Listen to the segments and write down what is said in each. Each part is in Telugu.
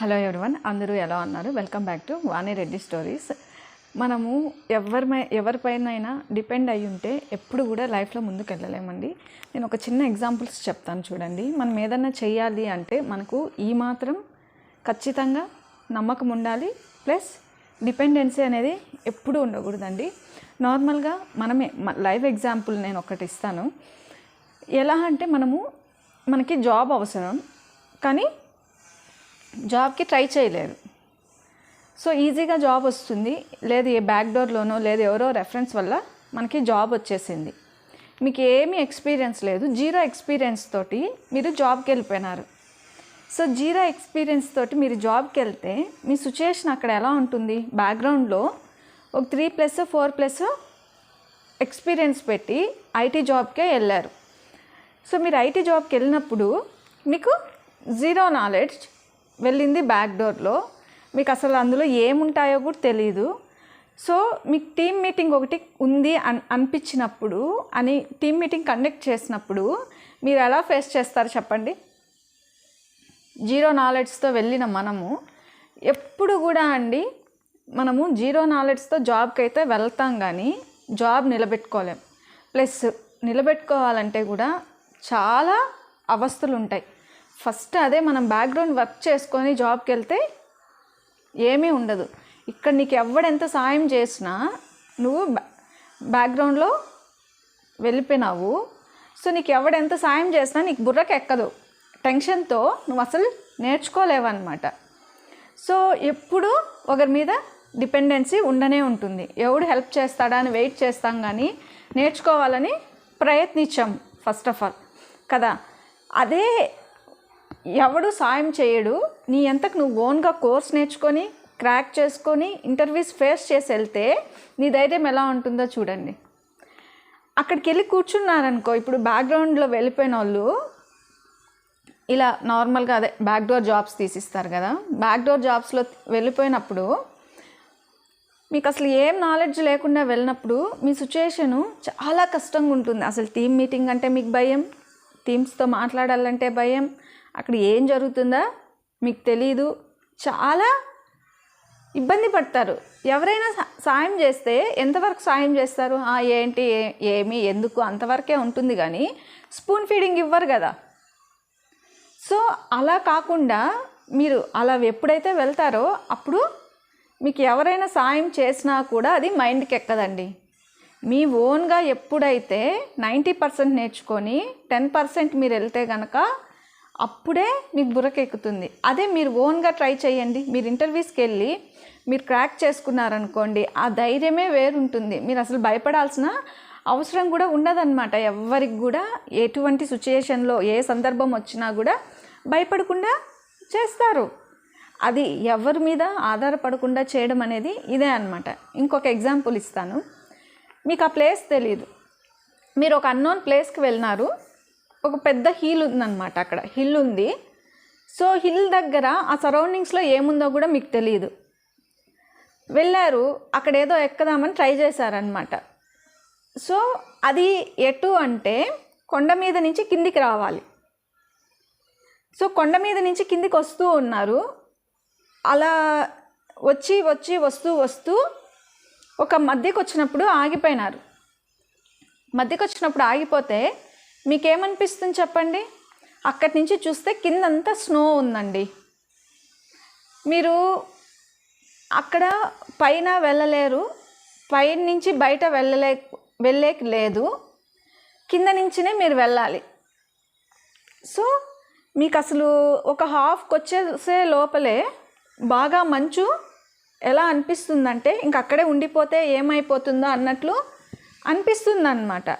హలో ఎవరివన్ అందరూ ఎలా ఉన్నారు? Welcome back to Vani Reddy stories మనము ఎవరిమై ఎవరిపైనైనా డిపెండ్ అయి ఉంటే ఎప్పుడు కూడా లైఫ్లో ముందుకు వెళ్ళలేమండి నేను ఒక చిన్న ఎగ్జాంపుల్స్ చెప్తాను చూడండి. మనం ఏదన్నా చేయాలి అంటే మనకు ఈ మాత్రం ఖచ్చితంగా నమ్మకం ఉండాలి ప్లస్ డిపెండెన్సీ అనేది ఎప్పుడూ ఉండకూడదండి. నార్మల్గా మనమే లైవ్ ఎగ్జాంపుల్ నేను ఒకటి ఇస్తాను. ఎలా అంటే మనము మనకి జాబ్ అవసరం కానీ జాబ్కి ట్రై చేయలేరు సో ఈజీగా జాబ్ వస్తుంది. లేదు ఏ బ్యాక్డోర్లోనో లేదు ఎవరో రెఫరెన్స్ వల్ల మనకి జాబ్ వచ్చేసింది. మీకు ఏమీ ఎక్స్పీరియన్స్ లేదు. జీరో ఎక్స్పీరియన్స్ తోటి మీరు జాబ్కి వెళ్ళిపోయినారు. సో జీరో ఎక్స్పీరియన్స్ తోటి మీరు జాబ్కి వెళ్తే మీ సిచ్యుయేషన్ అక్కడ ఎలా ఉంటుంది? బ్యాక్గ్రౌండ్లో ఒక three plus four plus experience పెట్టి ఐటీ జాబ్కే వెళ్ళారు. సో మీరు ఐటీ జాబ్కి వెళ్ళినప్పుడు మీకు జీరో నాలెడ్జ్ వెళ్ళింది బ్యాక్ డోర్లో మీకు అసలు అందులో ఏముంటాయో కూడా తెలియదు సో మీకు టీమ్ మీటింగ్ ఒకటి ఉంది అన్ అనిపించినప్పుడు అని టీమ్ మీటింగ్ కండక్ట్ చేసినప్పుడు మీరు ఎలా ఫేస్ చేస్తారు చెప్పండి? జీరో నాలెడ్జ్తో వెళ్ళిన మనము ఎప్పుడు కూడా అండి మనము జీరో నాలెడ్జ్తో జాబ్కి అయితే వెళ్తాం కానీ జాబ్ నిలబెట్టుకోలేం. ప్లస్ నిలబెట్టుకోవాలంటే కూడా చాలా అవస్థలు ఉంటాయి ఫస్ట్ అదే మనం బ్యాక్గ్రౌండ్ వర్క్ చేసుకొని జాబ్కి వెళ్తే ఏమీ ఉండదు. ఇక్కడ నీకు ఎవడెంత సాయం చేసినా నువ్వు బ్యా బ్యాక్గ్రౌండ్లో వెళ్ళిపోయినావు. సో నీకు ఎవడెంత సాయం చేసినా నీకు బుర్రకు ఎక్కదు. టెన్షన్తో నువ్వు అసలు నేర్చుకోలేవన్నమాట. సో ఎప్పుడు ఒకరి మీద డిపెండెన్సీ ఉండనే ఉంటుంది. ఎవడు హెల్ప్ చేస్తాడా అని వెయిట్ చేస్తాం కానీ నేర్చుకోవాలని ప్రయత్నించాం ఫస్ట్ ఆఫ్ ఆల్ కదా? అదే ఎవడు సాయం చేయడు. నీ ఎంతకు నువ్వు ఓన్గా కోర్స్ నేర్చుకొని క్రాక్ చేసుకొని ఇంటర్వ్యూస్ ఫేస్ చేసి వెళ్తే నీ ధైర్యం ఎలా ఉంటుందో చూడండి. అక్కడికి వెళ్ళి కూర్చున్నారనుకో ఇప్పుడు బ్యాక్గ్రౌండ్లో వెళ్ళిపోయిన వాళ్ళు ఇలా నార్మల్గా అదే బ్యాక్డోర్ జాబ్స్ తీసిస్తారు కదా. బ్యాక్డోర్ జాబ్స్లో వెళ్ళిపోయినప్పుడు మీకు అసలు ఏం నాలెడ్జ్ లేకుండా వెళ్ళినప్పుడు మీ సిచ్యుయేషను చాలా కష్టంగా ఉంటుంది. అసలు టీమ్ మీటింగ్ అంటే మీకు భయం టీమ్స్తో మాట్లాడాలంటే భయం అక్కడ ఏం జరుగుతుందా? మీకు తెలీదు. చాలా ఇబ్బంది పడతారు. ఎవరైనా సాయం చేస్తే ఎంతవరకు సాయం చేస్తారు? ఏంటి ఏమి ఎందుకు? అంతవరకే ఉంటుంది కానీ స్పూన్ ఫీడింగ్ ఇవ్వరు కదా. సో అలా కాకుండా మీరు అలా ఎప్పుడైతే వెళ్తారో అప్పుడు మీకు ఎవరైనా సాయం చేసినా కూడా అది మైండ్కి ఎక్కదండి. మీ ఓన్గా ఎప్పుడైతే నైంటీ పర్సెంట్ నేర్చుకొని టెన్ పర్సెంట్ మీరు వెళ్తే కనుక అప్పుడే మీకు బుర్రకెక్కుతుంది. అదే మీరు ఓన్గా ట్రై చేయండి. మీరు ఇంటర్వ్యూస్కి వెళ్ళి మీరు క్రాక్ చేసుకున్నారనుకోండి ఆ ధైర్యమే వేరుంటుంది. మీరు అసలు భయపడాల్సిన అవసరం కూడా ఉండదన్నమాట. ఎవరికి కూడా ఎటువంటి సిచ్యుయేషన్లో ఏ సందర్భం వచ్చినా కూడా భయపడకుండా చేస్తారు. అది ఎవరి మీద ఆధారపడకుండా చేయడం అనేది ఇదే అన్నమాట. ఇంకొక ఎగ్జాంపుల్ ఇస్తాను. మీకు ఆ ప్లేస్ తెలియదు మీరు ఒక అన్నోన్ ప్లేస్కి వెళ్ళినారు. ఒక పెద్ద హిల్ ఉందన్నమాట అక్కడ. హిల్ ఉంది. సో హిల్ దగ్గర ఆ సరౌండింగ్స్లో ఏముందో కూడా మీకు తెలియదు వెళ్ళారు. అక్కడ ఏదో ఎక్కదామని ట్రై చేశారనమాట సో అది ఎటు అంటే కొండ మీద నుంచి కిందికి రావాలి. సో కొండ మీద నుంచి కిందికి వస్తూ ఉన్నారు. అలా వచ్చి వచ్చి వస్తూ వస్తూ ఒక మధ్యకి వచ్చినప్పుడు ఆగిపోయినారు. మధ్యకి వచ్చినప్పుడు ఆగిపోతే మీకేమనిపిస్తుంది చెప్పండి? అక్కడి నుంచి చూస్తే కిందంతా స్నో ఉందండి. మీరు అక్కడ పైన వెళ్ళలేరు. పైన నుంచి బయట వెళ్ళలే వెళ్ళే లేదు. కింద నుంచినే మీరు వెళ్ళాలి. సో మీకు అసలు ఒక హాఫ్కి వచ్చేసే లోపలే బాగా మంచు ఎలా అనిపిస్తుందంటే ఇంక అక్కడే ఉండిపోతే ఏమైపోతుందో అన్నట్లు అనిపిస్తుంది అన్నమాట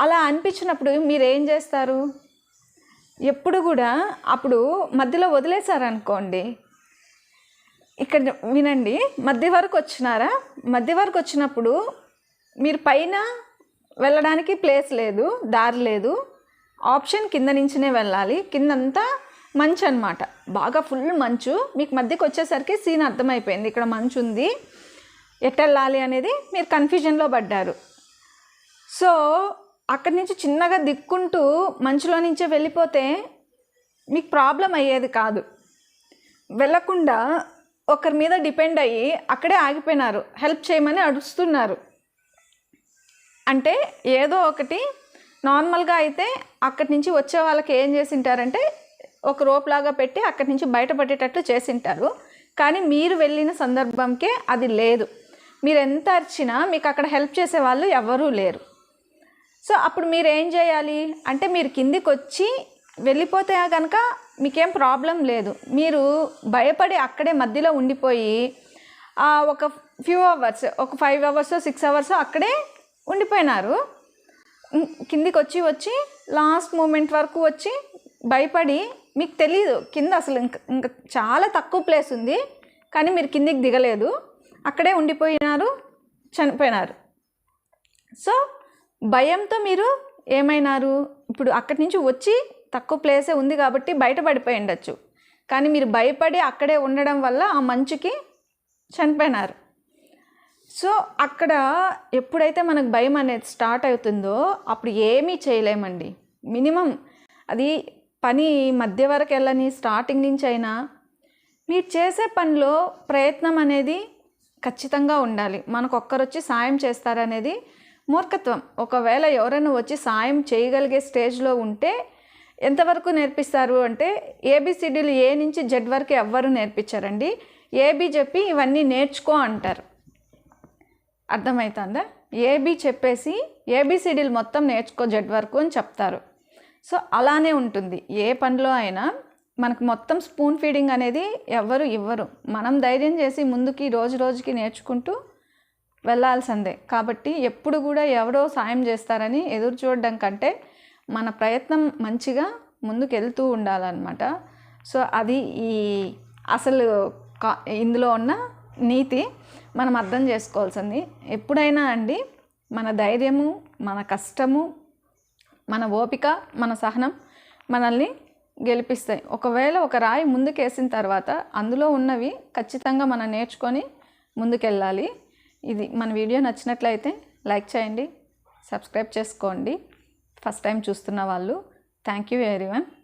అలా అనిపించినప్పుడు మీరు ఏం చేస్తారు? ఎప్పుడు కూడా అప్పుడు మధ్యలో వదిలేశారనుకోండి. ఇక్కడ వినండి. మధ్య వరకు వచ్చినారా? మధ్య వరకు వచ్చినప్పుడు మీరు పైన వెళ్ళడానికి ప్లేస్ లేదు దారి లేదు. ఆప్షన్ కింద నుంచినే వెళ్ళాలి. కిందంతా మంచు అనమాట బాగా ఫుల్ మంచు. మీకు మధ్యకి వచ్చేసరికి సీన్ అర్థమైపోయింది. ఇక్కడ మంచు ఉంది. ఎట్టెళ్ళాలి అనేది మీరు కన్ఫ్యూజన్లో పడ్డారు. సో అక్కడి నుంచి చిన్నగా దిక్కుంటూ మంచులో నుంచే వెళ్ళిపోతే మీకు ప్రాబ్లం అయ్యేది కాదు. వెళ్ళకుండా ఒకరి మీద డిపెండ్ అయ్యి అక్కడే ఆగిపోయినారు. హెల్ప్ చేయమని అడుస్తున్నారు. అంటే ఏదో ఒకటి నార్మల్గా అయితే అక్కడి నుంచి వచ్చే వాళ్ళకి ఏం చేసింటారంటే ఒక రోప్ లాగా పెట్టి అక్కడి నుంచి బయటపడేటట్టు చేసింటారు. కానీ మీరు వెళ్ళిన సందర్భంకే అది లేదు. మీరు ఎంత అరిచినా మీకు అక్కడ హెల్ప్ చేసే వాళ్ళు ఎవరూ లేరు. సో అప్పుడు మీరు ఏం చేయాలి? అంటే మీరు కిందికి వచ్చి వెళ్ళిపోతే కనుక మీకేం ప్రాబ్లం లేదు. మీరు భయపడి అక్కడే మధ్యలో ఉండిపోయి ఒక ఫ్యూ అవర్స్ ఒక ఫైవ్ అవర్స్ సిక్స్ అవర్స్ అక్కడే ఉండిపోయినారు. కిందికి వచ్చి వచ్చి లాస్ట్ మూమెంట్ వరకు వచ్చి భయపడి మీకు తెలియదు కింద అసలు ఇంక ఇంకా చాలా తక్కువ ప్లేస్ ఉంది కానీ మీరు కిందికి దిగలేదు. అక్కడే ఉండిపోయినారు చనిపోయినారు. సో భయంతో మీరు ఏమైనారు? ఇప్పుడు అక్కడి నుంచి వచ్చి తక్కువ ప్లేసే ఉంది కాబట్టి బయటపడిపోయి ఉండొచ్చు. కానీ మీరు భయపడి అక్కడే ఉండడం వల్ల ఆ మంచుకి చనిపోయినారు. సో అక్కడ ఎప్పుడైతే మనకు భయం అనేది స్టార్ట్ అవుతుందో అప్పుడు ఏమీ చేయలేమండి. మినిమం అది పని మధ్య వరకు వెళ్ళని స్టార్టింగ్ నుంచి అయినా మీరు చేసే పనిలో ప్రయత్నం అనేది ఖచ్చితంగా ఉండాలి. మనకు ఒక్కరొచ్చి సాయం చేస్తారనేది మూర్ఖత్వం. ఒకవేళ ఎవరైనా వచ్చి సాయం చేయగలిగే స్టేజ్లో ఉంటే ఎంతవరకు నేర్పిస్తారు అంటే ఏబిసిడీలు ఏ నుంచి జెడ్ వరకు ఎవ్వరు నేర్పించారండి. ఏబి చెప్పి ఇవన్నీ నేర్చుకో అంటారు. అర్థమవుతుందా ఏబి చెప్పేసి ఏబిసిడీలు మొత్తం నేర్చుకో జెడ్ వరకు అని చెప్తారు. సో అలానే ఉంటుంది. ఏ పనిలో అయినా మనకు మొత్తం స్పూన్ ఫీడింగ్ అనేది ఎవ్వరు ఇవ్వరు. మనం ధైర్యం చేసి ముందుకి రోజు రోజుకి నేర్చుకుంటూ వెళ్ళాల్సిందే కాబట్టి ఎప్పుడు కూడా ఎవరో సాయం చేస్తారని ఎదురు చూడడం కంటే మన ప్రయత్నం మంచిగా ముందుకు వెళ్తూ ఉండాలన్నమాట. సో అది ఈ అసలు కా ఇందులో ఉన్న నీతి మనం అర్థం చేసుకోవాల్సింది. ఎప్పుడైనా అండి మన ధైర్యము మన కష్టము మన ఓపిక మన సహనం మనల్ని గెలిపిస్తాయి. ఒకవేళ ఒక రాయి ముందుకేసిన తర్వాత అందులో ఉన్నవి ఖచ్చితంగా మనం నేర్చుకొని ముందుకెళ్ళాలి. ఇది మన వీడియో నచ్చినట్లయితే లైక్ చేయండి సబ్స్క్రైబ్ చేసుకోండి. ఫస్ట్ టైం చూస్తున్న వాళ్ళు థ్యాంక్ యూ వెరీ వన్